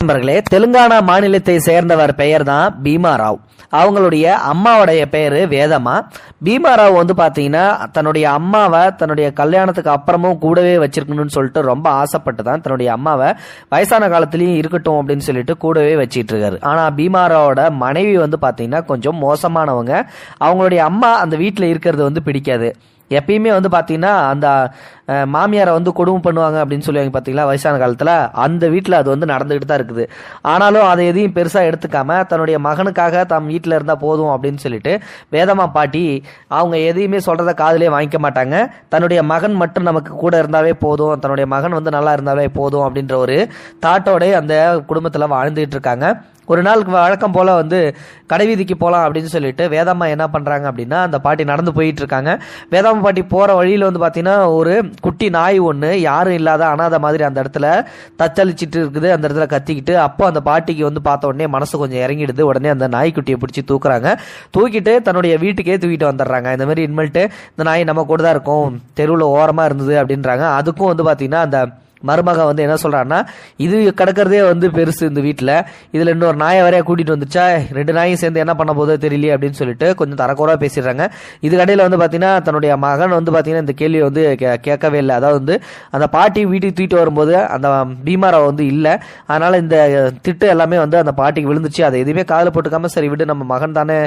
நண்பர்களே தெலுங்கானா மாநிலத்தை சேர்ந்தவர் பெயர் தான் பீமாராவ். அவங்களுடைய அம்மாவுடைய பேரு வேதம்மா. பீமாராவ் வந்து பாத்தீங்கன்னா தன்னுடைய அம்மாவை தன்னுடைய கல்யாணத்துக்கு அப்புறமும் கூடவே வச்சிருக்கணும்னு சொல்லிட்டு ரொம்ப ஆசைப்பட்டு தான் தன்னுடைய அம்மாவை வயசான காலத்துலேயும் இருக்கட்டும் அப்படின்னு சொல்லிட்டு கூடவே வச்சிட்டு இருக்காரு ஆனா பீமாராவோட மனைவி வந்து பாத்தீங்கன்னா கொஞ்சம் மோசமானவங்க. அவங்களுடைய அம்மா அந்த வீட்டில் இருக்கிறது வந்து பிடிக்காது. எப்பயுமே வந்து பார்த்தீங்கன்னா அந்த மாமியாரை வந்து கொடுமை பண்ணுவாங்க அப்படின்னு சொல்லுவாங்க பார்த்தீங்களா வயசான காலத்தில். அந்த வீட்டில் அது வந்து நடந்துகிட்டு தான் இருக்குது. ஆனாலும் அதை எதையும் பெருசாக எடுத்துக்காம தன்னுடைய மகனுக்காக தம் வீட்டில் இருந்தால் போதும் அப்படின்னு சொல்லிட்டு வேதமா பாட்டி அவங்க எதையுமே சொல்கிறத காதலே வாங்கிக்க மாட்டாங்க. தன்னுடைய மகன் மட்டும் நமக்கு கூட இருந்தாலே போதும். தன்னுடைய மகன் வந்து நல்லா இருந்தாலே போதும் அப்படின்ற ஒரு தாட்டோட அந்த குடும்பத்தில் வாழ்ந்துகிட்டு இருக்காங்க. ஒரு நாள் வழக்கம் போல் வந்து கடைவீதிக்கு போகலாம் அப்படின்னு சொல்லிட்டு வேதாம்மா என்ன பண்ணுறாங்க அப்படின்னா அந்த பாட்டி நடந்து போயிட்டு இருக்காங்க. வேதாம்மா பாட்டி போகிற வழியில் வந்து பார்த்தீங்கன்னா ஒரு குட்டி நாய் ஒன்று யாரும் இல்லாத அனாதை மாதிரி அந்த இடத்துல தச்சளிச்சிட்டு இருக்குது. அந்த இடத்துல கத்திக்கிட்டு அப்போ அந்த பாட்டிக்கு வந்து பார்த்த உடனே மனசு கொஞ்சம் இறங்கிடுது. உடனே அந்த நாய்க்குட்டியை பிடிச்சி தூக்குறாங்க. தூக்கிட்டு தன்னுடைய வீட்டுக்கே தூக்கிட்டு வந்துடுறாங்க. இந்த மாதிரி இனிமேல்ட்டு இந்த நாய் நம்ம கூட தான் இருக்கும். தெருவில் ஓரமாக இருந்தது அப்படின்றாங்க. அதுக்கும் வந்து பார்த்தீங்கன்னா அந்த மருமக வந்து என்ன சொல்கிறான்னா இது கிடக்கிறதே வந்து பெருசு இந்த வீட்டில் இதில் இன்னொரு நாயை வரையா கூட்டிகிட்டு வந்துச்சா ரெண்டு நாயும் சேர்ந்து என்ன பண்ண போதோ தெரியலையே அப்படின்னு சொல்லிட்டு கொஞ்சம் தரக்குறவாக பேசிடுறாங்க. இது கடையில் வந்து பார்த்தீங்கன்னா தன்னுடைய மகன் வந்து பார்த்தீங்கன்னா இந்த கேள்வியை வந்து கே- கேட்கவே இல்லை. அதாவது வந்து அந்த பாட்டி வீட்டுக்கு தூக்கிட்டு வரும்போது அந்த பீமாரா வந்து இல்லை. அதனால் இந்த திட்டு எல்லாமே வந்து அந்த பாட்டிக்கு விழுந்துச்சு. அதை எதுவுமே காதில் போட்டுக்காம சரி விடு நம்ம மகன் தானே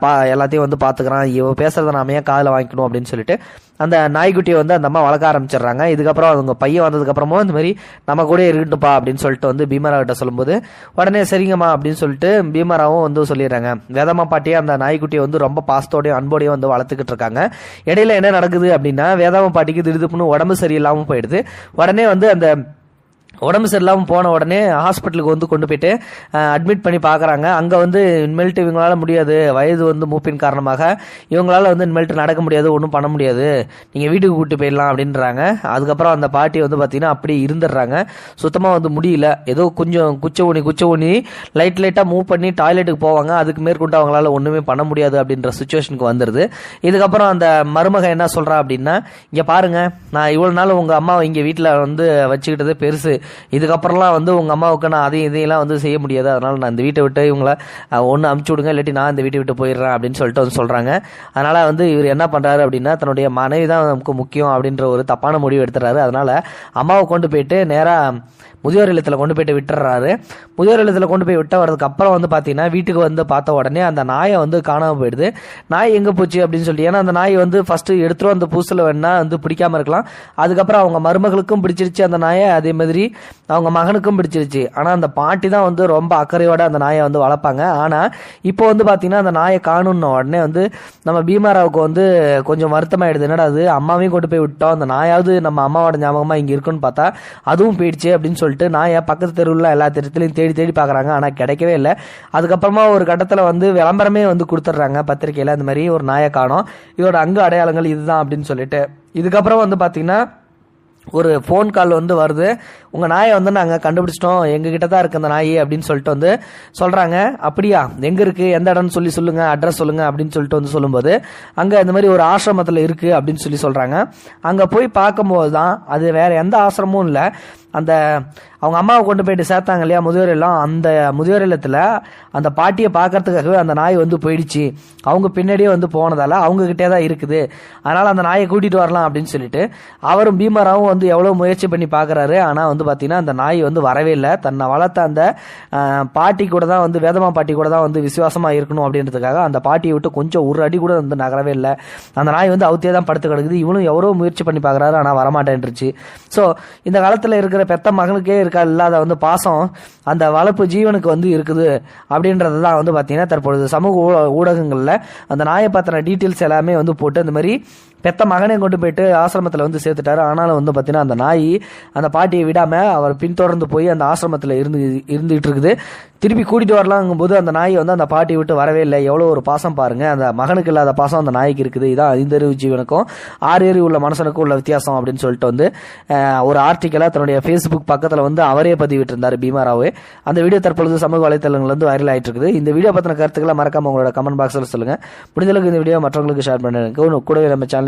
பா எல்லாத்தையும் வந்து பார்த்துக்கிறான் இவ பேசுகிறத நாம ஏன் காதில் வாங்கிக்கணும் அப்படின்னு சொல்லிட்டு அந்த நாய்க்குட்டியை வந்து அந்த அம்மா வளர்க்க ஆரம்பிச்சிடுறாங்க. இதுக்கப்புறம் அவங்க பையன் வந்ததுக்கப்புறம் அப்புறமோ இந்த மாதிரி நம்ம கூட இருக்கட்டும்ப்பா அப்படின்னு சொல்லிட்டு வந்து பீமரா கிட்ட சொல்லும்போது உடனே சரிங்கம்மா அப்படின்னு சொல்லிட்டு பீமராவும் வந்து சொல்லிடுறாங்க. வேதம்மா பாட்டியே அந்த நாய்க்குட்டியை வந்து ரொம்ப பாசத்தோடையும் அன்போடையும் வந்து வளர்த்துக்கிட்டு இருக்காங்க. இடையில என்ன நடக்குது அப்படின்னா வேதாம பாட்டிக்கு திடுதுப்புன்னு உடம்பு சரியில்லாமல் போயிடுது. உடனே வந்து அந்த உடம்பு சரியில்லாமல் போன உடனே ஹாஸ்பிட்டலுக்கு வந்து கொண்டு போயிட்டு அட்மிட் பண்ணி பார்க்குறாங்க அங்கே வந்து இனிமேல்ட்டு இவங்களால முடியாது. வயது வந்து மூப்பின் காரணமாக இவங்களால் வந்து இனிமேல்ட்டு நடக்க முடியாது ஒன்றும் பண்ண முடியாது. நீங்கள் வீட்டுக்கு கூப்பிட்டு போயிடலாம் அப்படின்றாங்க. அதுக்கப்புறம் அந்த பாட்டி வந்து பார்த்தீங்கன்னா அப்படியே இருந்துடுறாங்க. சுத்தமாக வந்து முடியல. ஏதோ கொஞ்சம் குச்ச ஊனி குச்ச ஊனி லைட் லைட்டாக மூவ் பண்ணி டாய்லெட்டுக்கு போவாங்க. அதுக்கு மேற்கொண்டு அவங்களால ஒன்றுமே பண்ண முடியாது அப்படின்ற சுச்சுவேஷனுக்கு வந்துடுது இதுக்கப்புறம் அந்த மருமக என்ன சொல்கிறா அப்படின்னா இங்கே பாருங்கள் நான் இவ்வளோ நாள் உங்கள் அம்மாவை இங்கே வீட்டில் வந்து வச்சுக்கிட்டது பெருசு. இதுக்கப்புறம்லாம் வந்து உங்கள் அம்மாவுக்கு நான் அதையும் இதையெல்லாம் வந்து செய்ய முடியாது. அதனால் நான் இந்த வீட்டை விட்டு இவங்கள ஒன்று அமுச்சு விடுங்க இல்லாட்டி நான் இந்த வீட்டை விட்டு போயிடுறேன் அப்படின்னு சொல்லிட்டு வந்து சொல்கிறாங்க அதனால் வந்து இவர் என்ன பண்ணுறாரு அப்படின்னா தன்னுடைய மனைவி தான் நமக்கு முக்கியம் அப்படின்ற ஒரு தப்பான முடிவு எடுத்துறாரு. அதனால் அம்மாவை கொண்டு போயிட்டு நேராக முதியோர் இல்லத்தில் கொண்டு போயிட்டு விட்டுறாரு. முதியோர் இல்லத்தில் கொண்டு போய் விட்ட வரதுக்கு அப்புறம் வந்து பார்த்தீங்கன்னா வீட்டுக்கு வந்து பார்த்த உடனே அந்த நாயை வந்து காணாமல் போயிடுது. நாய் எங்கே போச்சு அப்படின்னு சொல்லி ஏன்னா அந்த நாய் வந்து ஃபர்ஸ்ட் எடுத்துரும் அந்த பூசில் வேணா வந்து பிடிக்காம இருக்கலாம். அதுக்கப்புறம் அவங்க மருமகளுக்கும் பிடிச்சிருச்சு அந்த நாயை அதே மாதிரி அவங்க மகனுக்கும் பிடிச்சிருச்சு. ஆனால் அந்த பாட்டி தான் வந்து ரொம்ப அக்கறையோட அந்த நாயை வந்து வளர்ப்பாங்க. ஆனால் இப்போ வந்து பார்த்தீங்கன்னா அந்த நாயை காணுன்ன உடனே வந்து நம்ம பீமாராவுக்கு வந்து கொஞ்சம் வருத்தமாயிடுது. என்னடா அது அம்மாவையும் கொண்டு போய் விட்டோம். அந்த நாயாவது நம்ம அம்மாவோட ஞாபகமாக இங்கே இருக்குன்னு பார்த்தா அதுவும் போயிடுச்சு அப்படின்னு சொல்லி சொல்லிட்டு நாயை பக்கத்து தெருவில் எல்லா தெருத்துலையும் தேடி தேடி பார்க்குறாங்க ஆனால் கிடைக்கவே இல்லை. அதுக்கப்புறமா ஒரு கட்டத்தில் வந்து விளம்பரமே வந்து கொடுத்துட்றாங்க பத்திரிக்கையில் இந்த மாதிரி ஒரு நாயை காணோம். இதோட அங்கு அடையாளங்கள் இதுதான் அப்படின்னு சொல்லிட்டு. இதுக்கப்புறம் வந்து பார்த்தீங்கன்னா ஒரு ஃபோன் கால் வந்து வருது. உங்கள் நாயை வந்து நாங்கள் கண்டுபிடிச்சிட்டோம். எங்ககிட்ட தான் இருக்குது அந்த நாய் அப்படின்னு சொல்லிட்டு வந்து சொல்கிறாங்க அப்படியா? எங்கே இருக்குது எந்த இடம்னு சொல்லி சொல்லுங்கள் அட்ரஸ் சொல்லுங்கள் அப்படின்னு சொல்லிட்டு வந்து சொல்லும்போது அங்கே இந்த மாதிரி ஒரு ஆசிரமத்தில் இருக்குது அப்படின்னு சொல்லி சொல்கிறாங்க அங்கே போய் பார்க்கும்போது தான் அது வேறு எந்த ஆசிரமும் இல்லை. அந்த அவங்க அம்மாவை கொண்டு போயிட்டு சேர்த்தாங்க இல்லையா முதியோர் இல்லம்? அந்த முதியோர் இல்லத்தில் அந்த பாட்டியை பார்க்கறதுக்காகவே அந்த நாய் வந்து போயிடுச்சு. அவங்க பின்னாடியே வந்து போனதால அவங்க கிட்டே தான் இருக்குது. அதனால் அந்த நாயை கூட்டிகிட்டு வரலாம் அப்படின்னு சொல்லிட்டு அவரும் பீமராவும் வந்து எவ்வளோ முயற்சி பண்ணி பார்க்குறாரு. ஆனால் வந்து பார்த்தீங்கன்னா அந்த நாய் வந்து வரவே இல்லை. தன்னை வளர்த்த அந்த பாட்டி கூட தான் வந்து வேதமா பாட்டி கூட தான் வந்து விசுவாசமாக இருக்கணும் அப்படின்றதுக்காக அந்த பாட்டியை விட்டு கொஞ்சம் ஒரு அடி கூட வந்து நகரவே இல்லை. அந்த நாய் வந்து அவுத்தியே தான் படுத்து கிடக்குது. இவனும் எவ்வளோ முயற்சி பண்ணி பார்க்குறாரு ஆனால் வரமாட்டேன்ருச்சு ஸோ இந்த காலத்தில் இருக்கிற பெத்த மகனுக்கே இருக்கா இல்லாத வந்து பாசம் அந்த வளர்ப்பு ஜீவனுக்கு வந்து இருக்குது அப்படின்றது தான் வந்து பார்த்தீங்கன்னா தற்பொழுது சமூக ஊடகங்களில் அந்த நாயை டீட்டெயில்ஸ் எல்லாமே வந்து போட்டு அந்த மாதிரி பெத்த மகனையும் கொண்டு போயிட்டு ஆசிரமத்தில் வந்து சேர்த்துட்டாரு. ஆனாலும் வந்து பார்த்தீங்கன்னா அந்த நாய் அந்த பாட்டியை விடாமல் அவர் பின்தொடர்ந்து போய் அந்த ஆசிரமத்தில் இருந்து இருந்துகிட்டு இருக்குது திருப்பி கூட்டிட்டு வரலாங்கும்போது அந்த நாய் வந்து அந்த பாட்டியை விட்டு வரவே இல்லை. எவ்வளோ ஒரு பாசம் பாருங்க. அந்த மகனுக்கு இல்லாத பாசம் அந்த நாய்க்கு இருக்குது. இதான் ஐந்தறிவு ஜீவனுக்கும் ஆறு அறிவு உள்ள மனுஷனுக்கும் உள்ள வித்தியாசம் அப்படின்னு சொல்லிட்டு வந்து ஒரு ஆர்டிக்கலாக தன்னுடைய ஃபேஸ்புக் பக்கத்தில் வந்து அவரே பதிவிட்டிருந்தார் பீமாராவு. அந்த வீடியோ தற்பொழுது சமூக வலைத்தளங்கள் வந்து வைரல் ஆகிட்டு இருக்குது இந்த வீடியோ பற்றின கருத்துக்களை மறக்காம உங்களோட கமெண்ட் பாக்ஸில் சொல்லுங்க. முடிஞ்சளவுக்கு இந்த வீடியோ மற்றவங்களுக்கு ஷேர் பண்ணுங்க. கூடவே நம்ம சேனல்